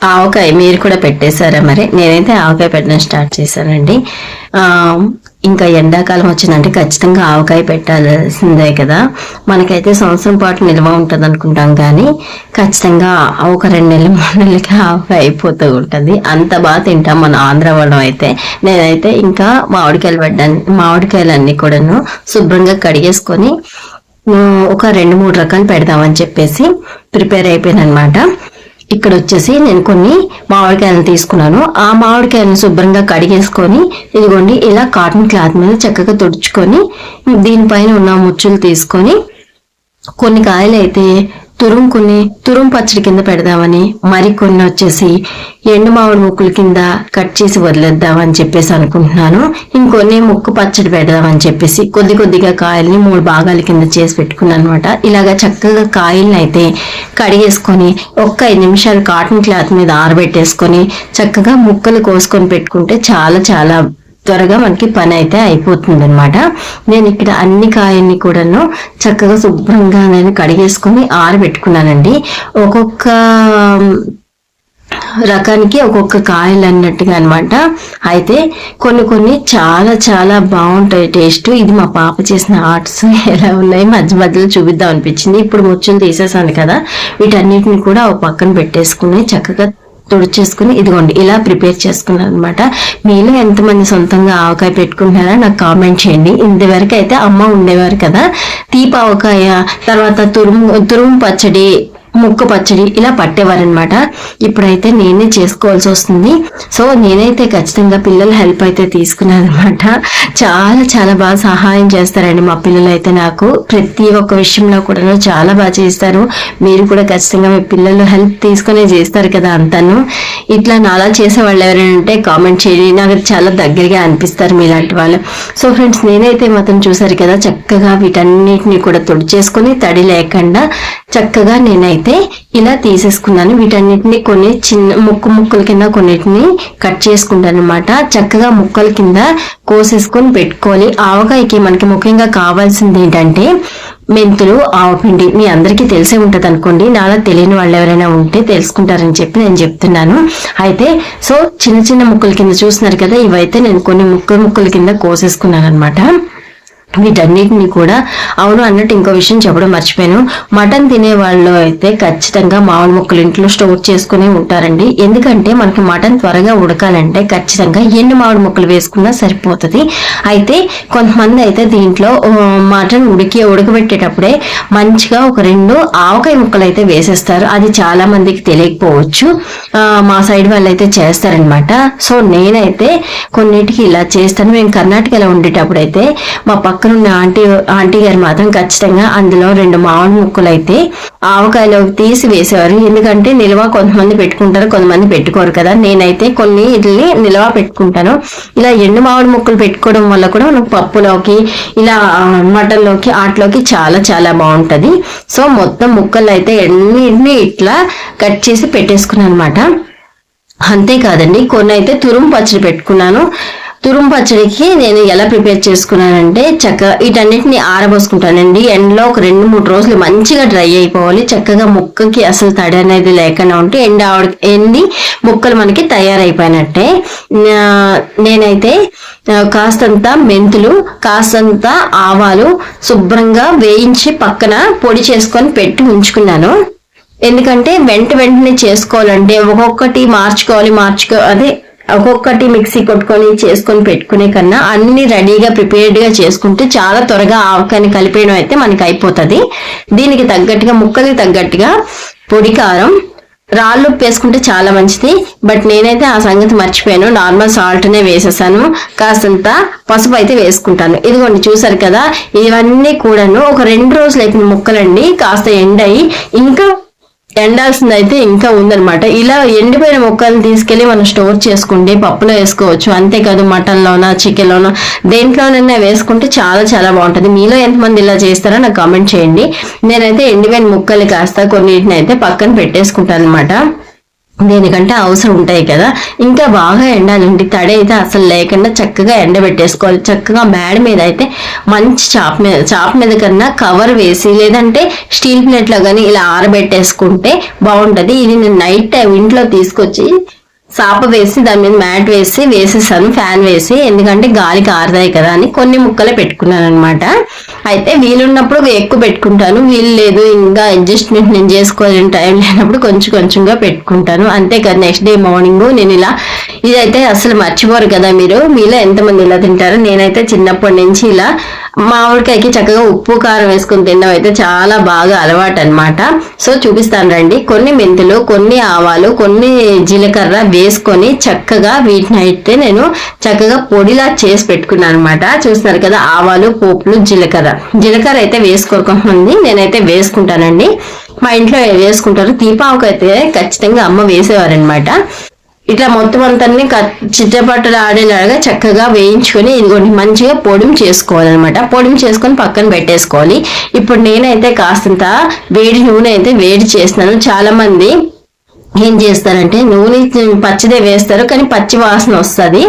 ఆవకాయ మీరు కూడా పెట్టేశారా మరి? నేనైతే ఆవకాయ పెట్టడం స్టార్ట్ చేశానండి. ఇంకా ఎండాకాలం వచ్చిందంటే ఖచ్చితంగా ఆవకాయ పెట్టాల్సిందే కదా. మనకైతే సంవత్సరం పాటు నిల్వ ఉంటుంది అనుకుంటాం కానీ ఖచ్చితంగా ఒక రెండు నెలలు మూడు నెలలకి ఆవకాయ అయిపోతూ ఉంటుంది. అంత బాగా తింటాం మన ఆంధ్ర వాళ్ళం అయితే. నేనైతే ఇంకా మామిడికాయలు పెట్టడానికి మామిడికాయలన్నీ కూడాను శుభ్రంగా కడిగేసుకొని ఒక రెండు మూడు రకాలు పెడదామని చెప్పేసి ప్రిపేర్ అయిపోయాను అనమాట ఇక్కడ వచ్చేసి నేను కొన్ని మామిడికాయలను తీసుకున్నాను. ఆ మామిడికాయలను శుభ్రంగా కడిగేసుకొని ఇదిగోండి ఇలా కాటన్ క్లాత్ మీద చక్కగా తుడుచుకొని దీనిపైన ఉన్న ముచ్చులు తీసుకొని కొన్ని కాయలు అయితే తురుముకుని తురుం పచ్చడి కింద పెడదామని మరికొన్ని వచ్చేసి ఎండు మామిడి ముక్కుల కింద కట్ చేసి వదిలేద్దామని చెప్పేసి అనుకుంటున్నాను. ఇంకొన్ని ముక్కు పచ్చడి పెడదామని చెప్పేసి కొద్ది కొద్దిగా కాయల్ని మూడు భాగాల కింద చేసి పెట్టుకున్నాను అనమాట ఇలాగా చక్కగా కాయల్ని అయితే కడిగేసుకొని ఒక్క ఐదు నిమిషాలు కాటన్ క్లాత్ మీద ఆరబెట్టేసుకొని చక్కగా ముక్కలు కోసుకొని పెట్టుకుంటే చాలా చాలా త్వరగా మనకి పని అయితే అయిపోతుంది అనమాట నేను ఇక్కడ అన్ని కాయల్ని కూడాను చక్కగా శుభ్రంగా నేను కడిగేసుకొని ఆరబెట్టుకున్నానండి. ఒక్కొక్క రకానికి ఒక్కొక్క కాయలు అన్నట్టుగా అనమాట అయితే కొన్ని కొన్ని చాలా చాలా బాగుంటాయి టేస్ట్. ఇది మా పాప చేసిన ఆర్ట్స్ ఎలా ఉన్నాయి మధ్య మధ్యలో చూపిద్దాం అనిపించింది. ఇప్పుడు ముచ్చులు తీసేసాను కదా వీటన్నిటిని కూడా ఒక పక్కన పెట్టేసుకుని చక్కగా తుడిచేసుకుని ఇదిగోండి ఇలా ప్రిపేర్ చేసుకున్నాను అనమాట మీలో ఎంతమంది సొంతంగా ఆవకాయ పెట్టుకుంటున్నారా నాకు కామెంట్ చేయండి. ఇంతవరకు అయితే అమ్మ ఉండేవారు కదా. తీపి ఆవకాయ తర్వాత తురుము తురుము పచ్చడి ముక్క పచ్చడి ఇలా పట్టేవారనమాట ఇప్పుడైతే నేనే చేసుకోవాల్సి వస్తుంది. సో నేనైతే ఖచ్చితంగా పిల్లల హెల్ప్ అయితే తీసుకున్నాను అనమాట చాలా చాలా బాగా సహాయం చేస్తారండి మా పిల్లలు అయితే నాకు. ప్రతి ఒక్క విషయంలో కూడా చాలా బాగా చేస్తారు. మీరు కూడా ఖచ్చితంగా మీ పిల్లలు హెల్ప్ తీసుకునే చేస్తారు కదా అంతాను. ఇట్లా నాలా చేసే వాళ్ళు ఎవరైనా ఉంటే కామెంట్ చేయండి. నాకు చాలా దగ్గరగా అనిపిస్తారు మీలాంటి వాళ్ళు. సో ఫ్రెండ్స్ నేనైతే మాత్రం చూసారు కదా చక్కగా వీటన్నిటిని కూడా తుడిచేసుకొని తడి లేకుండా చక్కగా నేనైతే ఇలా తీసేసుకున్నాను. వీటన్నిటిని కొన్ని చిన్న ముక్కు ముక్కల కింద కొన్నిటిని కట్ చేసుకుంటాను అనమాట చక్కగా ముక్కల కింద కోసేసుకొని పెట్టుకోవాలి. ఆవకాయకి మనకి ముఖ్యంగా కావాల్సింది ఏంటంటే మెంతులు ఆవపిండి మీ అందరికీ తెలిసే ఉంటుంది అనుకోండి. నాలా తెలియని వాళ్ళు ఎవరైనా ఉంటే తెలుసుకుంటారని చెప్పి నేను చెప్తున్నాను. అయితే సో చిన్న చిన్న ముక్కల కింద చూస్తున్నారు కదా ఇవైతే నేను కొన్ని ముక్కలు ముక్కల కింద కోసేసుకున్నాను అనమాట వీటన్నిటిని కూడా అవును అన్నట్టు ఇంకో విషయం చెప్పడం మర్చిపోయాను. మటన్ తినే వాళ్ళు అయితే ఖచ్చితంగా మామిడి ముక్కలు ఇంట్లో స్టోర్ చేసుకుని ఉంటారండి. ఎందుకంటే మనకి మటన్ త్వరగా ఉడకాలంటే ఖచ్చితంగా ఎన్ని మామిడి ముక్కలు వేసుకున్నా సరిపోతుంది. అయితే కొంతమంది అయితే దీంట్లో మటన్ ఉడికి ఉడకబెట్టేటప్పుడే మంచిగా ఒక రెండు ఆవకాయ ముక్కలు అయితే వేసేస్తారు. అది చాలా మందికి తెలియకపోవచ్చు. మా సైడ్ వాళ్ళు అయితే చేస్తారనమాట సో నేనైతే కొన్నిటికి ఇలా చేస్తాను. మేము కర్ణాటకలో ఉండేటప్పుడు అయితే మా పక్క పక్కన ఉన్న ఆంటీ ఆంటీ గారు మాత్రం ఖచ్చితంగా అందులో రెండు మామిడి ముక్కలు అయితే ఆవకాయలో తీసి వేసేవారు. ఎందుకంటే నిల్వ కొంతమంది పెట్టుకుంటారు కొంతమంది పెట్టుకోరు కదా. నేనైతే కొన్ని ఇడ్లీ నిల్వ పెట్టుకుంటాను. ఇలా ఎండు మామిడి ముక్కలు పెట్టుకోవడం వల్ల కూడా మనకు పప్పులోకి ఇలా మటన్లోకి ఆటలోకి చాలా చాలా బాగుంటుంది. సో మొత్తం ముక్కలు అయితే ఎన్ని ఇట్లా కట్ చేసి పెట్టేసుకున్నాను అనమాట అంతేకాదండి కొన్ని అయితే తురుము పచ్చడి పెట్టుకున్నాను. తురుము పచ్చడికి నేను ఎలా ప్రిపేర్ చేసుకున్నానంటే చక్కగా వీటన్నిటిని ఆరబోసుకుంటానండి. ఎండలో ఒక రెండు మూడు రోజులు మంచిగా డ్రై అయిపోవాలి. చక్కగా ముక్కకి అసలు తడి అనేది లేకుండా ఉంటే ఎండ ఆవిడ ఎండి ముక్కలు మనకి తయారైపోయినట్టే. నేనైతే కాస్తంత మెంతులు కాస్తంత ఆవాలు శుభ్రంగా వేయించి పక్కన పొడి చేసుకొని పెట్టి ఉంచుకున్నాను. ఎందుకంటే వెంట వెంటనే చేసుకోవాలంటే ఒక్కొక్కటి మార్చుకోవాలి మార్చుకో అదే ఒక్కొక్కటి మిక్సీ కొట్టుకొని చేసుకొని పెట్టుకునే కన్నా అన్ని రెడీగా ప్రిపేర్డ్గా చేసుకుంటే చాలా త్వరగా ఆవకాయని కలిపేయడం అయితే మనకి అయిపోతుంది. దీనికి తగ్గట్టుగా ముక్కలకి తగ్గట్టుగా పొడి కారం రాళ్ళు ఉప్పు వేసుకుంటే చాలా మంచిది. బట్ నేనైతే ఆ సంగతి మర్చిపోయాను. నార్మల్ సాల్ట్నే వేసేసాను. కాస్తంత పసుపు అయితే వేసుకుంటాను. ఇదిగోండి చూసారు కదా? ఇవన్నీ కూడాను ఒక రెండు రోజులు అయిపోయిన ముక్కలండి కాస్త ఎండయి ఇంకా ఎండాల్సింది అయితే ఇంకా ఉందన్నమాట. ఇలా ఎండిపోయిన ముక్కల్ని తీసుకెళ్ళి మనం స్టోర్ చేసుకుంటే పప్పులో వేసుకోవచ్చు. అంతేకాదు మటన్ లోనా చికెన్ లోనా దేంట్లోనైనా వేసుకుంటే చాలా చాలా బాగుంటుంది. మీలో ఎంతమంది ఇలా చేస్తారో నాకు కామెంట్ చేయండి. నేనైతే ఎండిపోయిన ముక్కలు కాస్త కొన్నిటిని అయితే పక్కన పెట్టేసుకుంటాను అనమాట దేనికంటే అవసరం ఉంటాయి కదా. ఇంకా బాగా ఎండాలండి. తడి అయితే అసలు లేకుండా చక్కగా ఎండబెట్టేసుకోవాలి. చక్కగా మేడ మీద అయితే మంచి చాప్ మీద చాప్ మీద కన్నా కవర్ వేసి లేదంటే స్టీల్ ప్లేట్లో కానీ ఇలా ఆరబెట్టేసుకుంటే బాగుంటుంది. ఇది నేను నైట్ టైం ఇంట్లో తీసుకొచ్చి సాప వేసి దాని మీద మ్యాట్ వేసి వేసేసాను. ఫ్యాన్ వేసి ఎందుకంటే గాలికి ఆరుతాయి కదా అని కొన్ని ముక్కలే పెట్టుకున్నాను అనమాట అయితే వీలున్నప్పుడు ఎక్కువ పెట్టుకుంటాను. వీలు లేదు ఇంకా అడ్జస్ట్మెంట్ నేను చేసుకోలేని టైం లేనప్పుడు కొంచెం కొంచెంగా పెట్టుకుంటాను. అంతే నెక్స్ట్ డే మార్నింగ్ నేను ఇలా ఇదైతే అసలు మర్చిపోరు కదా మీరు. మీలో ఎంతమంది ఇలా తింటారు? నేనైతే చిన్నప్పటి నుంచి ఇలా మామిడికాయకి చక్కగా ఉప్పు కారం వేసుకుని తినడం అయితే చాలా బాగా అలవాటు అనమాట సో చూపిస్తాను రండి. కొన్ని మెంతులు కొన్ని ఆవాలు కొన్ని జీలకర్ర వేసుకొని చక్కగా వీటిని అయితే నేను చక్కగా పొడిలా చేసి పెట్టుకున్నాను అనమాట చూస్తున్నారు కదా ఆవాలు పోపులు జీలకర్ర. జీలకర్ర అయితే వేసుకోకుండా నేనైతే వేసుకుంటానండి. మా ఇంట్లో వేసుకుంటారు తీపావుకైతే అయితే ఖచ్చితంగా అమ్మ వేసేవారనమాట ఇట్లా మొత్తం అంతా చిట్టపట్టలు ఆడేలాగా చక్కగా వేయించుకొని ఇదిగోండి మంచిగా పొడిం చేసుకోవాలన్నమాట. పొడిం చేసుకొని పక్కన పెట్టేసుకోవాలి. ఇప్పుడు నేనైతే కాస్తంత వేడి నూనె అయితే వేడి చేస్తున్నాను. చాలా మంది ఏం చేస్తారంటే నూనె పచ్చిదే వేస్తారు కానీ పచ్చి వాసన వస్తుంది.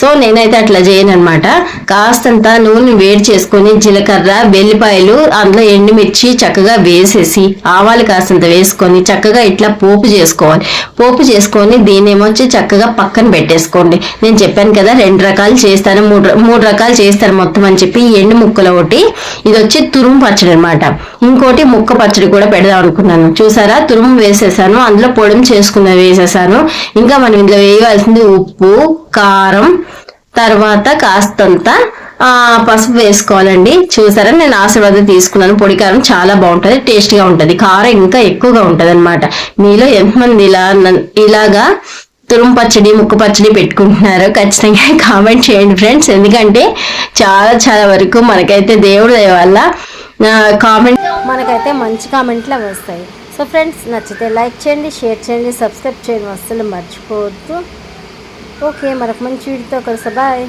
సో నేనైతే అట్లా చేయను అనమాట కాస్తంత నూనె వేడి చేసుకొని జీలకర్ర వెల్లిపాయలు అందులో ఎండుమిర్చి చక్కగా వేసేసి ఆవాలు కాస్తంత వేసుకొని చక్కగా ఇట్లా పోపు చేసుకోవాలి. పోపు చేసుకొని దీన్ని ఏమొచ్చి చక్కగా పక్కన పెట్టేసుకోండి. నేను చెప్పాను కదా రెండు రకాలు చేస్తాను మూడు మూడు రకాలు చేస్తాను మొత్తం అని చెప్పి ఎండు ముక్కలు ఒకటి ఇది వచ్చి తురుము పచ్చడి అనమాట ఇంకోటి ముక్క పచ్చడి కూడా పెడదాం అనుకున్నాను. చూసారా? తురుము వేసేసాను అందులో పొడిని చేసుకున్న వేసేసాను. ఇంకా మనం ఇందులో వేయవలసింది ఉప్పు కారం తర్వాత కాస్తంత పసుపు వేసుకోవాలండి. చూసారా నేను ఆశీర్వాదం తీసుకున్నాను. పొడి కారం చాలా బాగుంటుంది టేస్ట్గా ఉంటుంది. కారం ఇంకా ఎక్కువగా ఉంటుంది అనమాట మీలో ఎంతమంది ఇలా ఇలాగా తురుము పచ్చడి ముక్కు పచ్చడి పెట్టుకుంటున్నారు ఖచ్చితంగా కామెంట్ చేయండి ఫ్రెండ్స్. ఎందుకంటే చాలా చాలా వరకు మనకైతే దేవుడి వల్ల కామెంట్ మనకైతే మంచి కామెంట్లు వస్తాయి. సో ఫ్రెండ్స్ నచ్చితే లైక్ చేయండి షేర్ చేయండి సబ్స్క్రైబ్ చేయండి అస్సలు మర్చిపోవద్దు. ஓகே மறக்காமல் வீடியோ தோக்கிற சபாய்